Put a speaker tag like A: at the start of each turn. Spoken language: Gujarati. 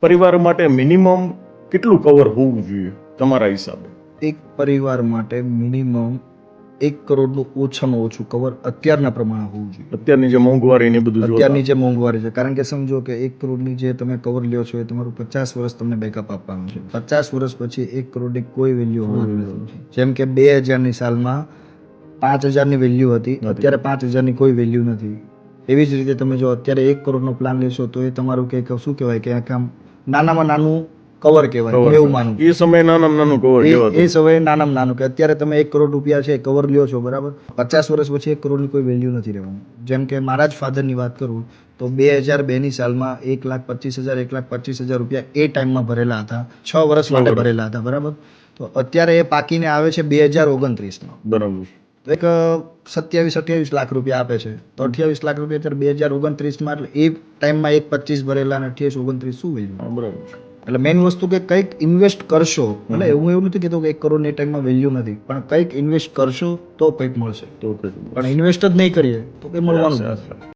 A: પરિવાર માટે મિનિમમ કેટલું કવર હોવું જોઈએ તમારા હિસાબે?
B: એક પરિવાર માટે મિનિમમ એક કરોડનું ઓછામાં ઓછું કવર અત્યારના પ્રમાણે હોવું જોઈએ.
A: અત્યારની જે મોંઘવારી ને બધું
B: અત્યારની જે મોંઘવારી છે કારણ કે સમજો કે એક કરોડની જે તમે કવર લ્યો છો એ તમારું પચાસ વર્ષ તમને બેકઅપ આપવાનું છે. પચાસ વર્ષ પછી એક કરોડની કોઈ વેલ્યુ હોવાની નથી. જેમ કે બે હજારની સાલમાં પાંચ હજારની વેલ્યુ હતી અત્યારે પાંચ હજારની કોઈ વેલ્યુ નથી. એવી જ રીતે તમે જો અત્યારે એક કરોડનો પ્લાન લેશો તો એ તમારું કંઈક શું કહેવાય? કે આમ નાનામાં નાનું કવર કહેવાય એવું માનું.
A: એ સમયે નાનામાં નાનું કવર
B: એ સમયે નાનામાં નાનું કે અત્યારે તમે એક કરોડ રૂપિયા છે કવર લ્યો છો બરાબર? પચાસ વર્ષ પછી એક કરોડની કોઈ વેલ્યુ નથી રહેવાનું. જેમ કે મારા જ ફાધરની વાત કરું તો બે હજાર બેની સાલમાં એક લાખ પચીસ હજાર એક લાખ પચીસ હજાર રૂપિયા એ ટાઈમમાં ભરેલા હતા. છ વર્ષ માટે ભરેલા હતા બરાબર? તો અત્યારે એ પાકીને આવે છે બે હજાર ઓગણત્રીસમાં.
A: બરાબર.
B: એક સત્યાવીસ અઠ્યાવીસ લાખ રૂપિયા આપે છે. તો અઠ્યાવીસ લાખ રૂપિયા અત્યારે બે હજાર ઓગણત્રીસમાં એટલે એ ટાઈમમાં એક પચીસ ભરેલા અને અઠ્યાવીસ ઓગણત્રીસ શું વેલ્યુ
A: બરાબર.
B: એટલે મેઇન વસ્તુ કે કંઈક ઇન્વેસ્ટ કરશો એટલે એવું એવું નથી કહેતો કે એક કરોડ એ ટાઈમમાં વેલ્યુ નથી પણ કંઈક ઇન્વેસ્ટ કરશો તો કંઈક મળશે.
A: તો
B: પણ ઇન્વેસ્ટ જ નહીં કરીએ તો કંઈ મળવાનું